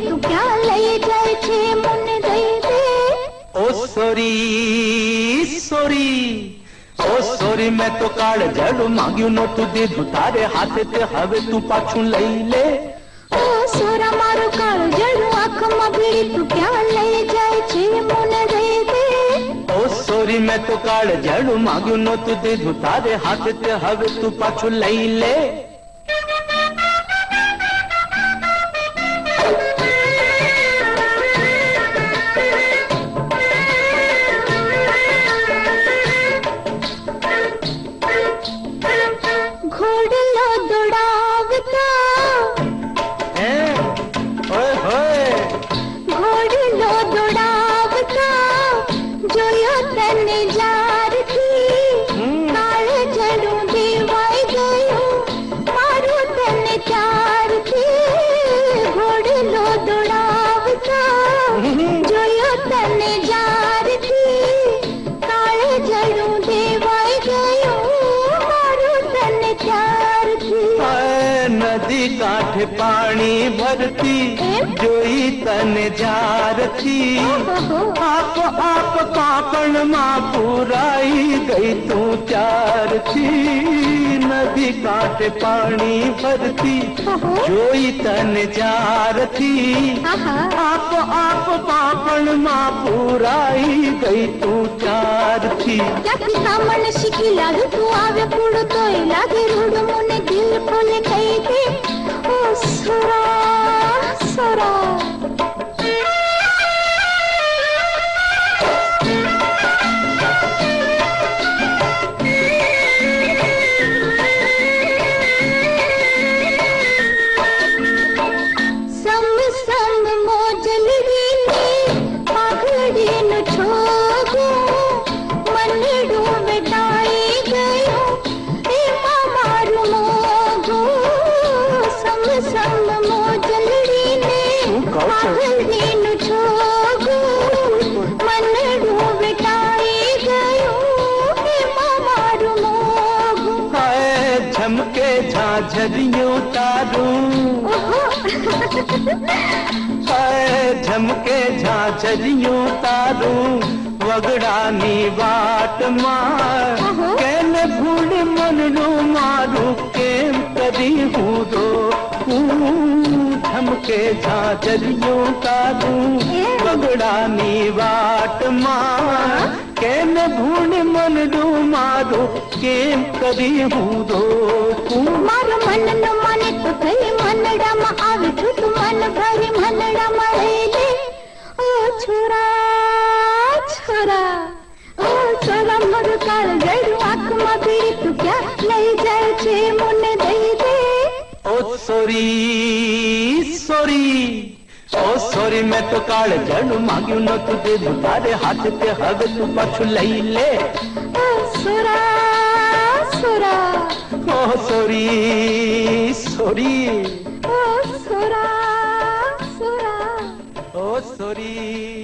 રૂપિયા લઈ જાય છે મને દઈ દે ઓ સોરી સોરી ઓ સોરી મેં તો કાળ જડ માંગ્યું નહોતું દીધું તારે હાથે તે હવે તું પાછું લઈ લે ઓ સોરા મારો કાળ જડ આંખમાં ભીડી તું ક્યાં લઈ જાય છે મને દઈ દે ઓ સોરી મેં તો કાળ જડ માંગ્યું નહોતું દીધું તારે હાથે તે હવે તું પાછું લઈ લે करो देवा में पानी भरती जोई तन जारती आप आप पापण माँ पुराई गई तू चार थी। नदी काट पानी भरती जोई तन जारती आप आप पापण माँ पुराई गई तू चार थी। सामने शिकी लाग तू आवे पुड़ तो लागे रूड मुने दिल खोले झलियों तारूं। झमके झांझलियों वगड़ा नी बात मार। कैन भूल मनलो मारू। के केम हूँ दो झमके झांझलियों तारूं। वगड़ानी बाट मार। कैन भूल मारो। मारू कभी हूँ दो छोरा ओ छोरा मोर काल जड़ आँख में तू क्या ले जाए छे मुने दे दे। ओ सॉरी सॉरी। ओ सॉरी मैं तो काल जड़ मांगियो न तू दे। दू तारे हाथ पे हग तू पाछु ले ले। ओ सोरा सोरा। ओ सॉरी सॉरी। ओ सोरा सोरा। ओ सॉरी।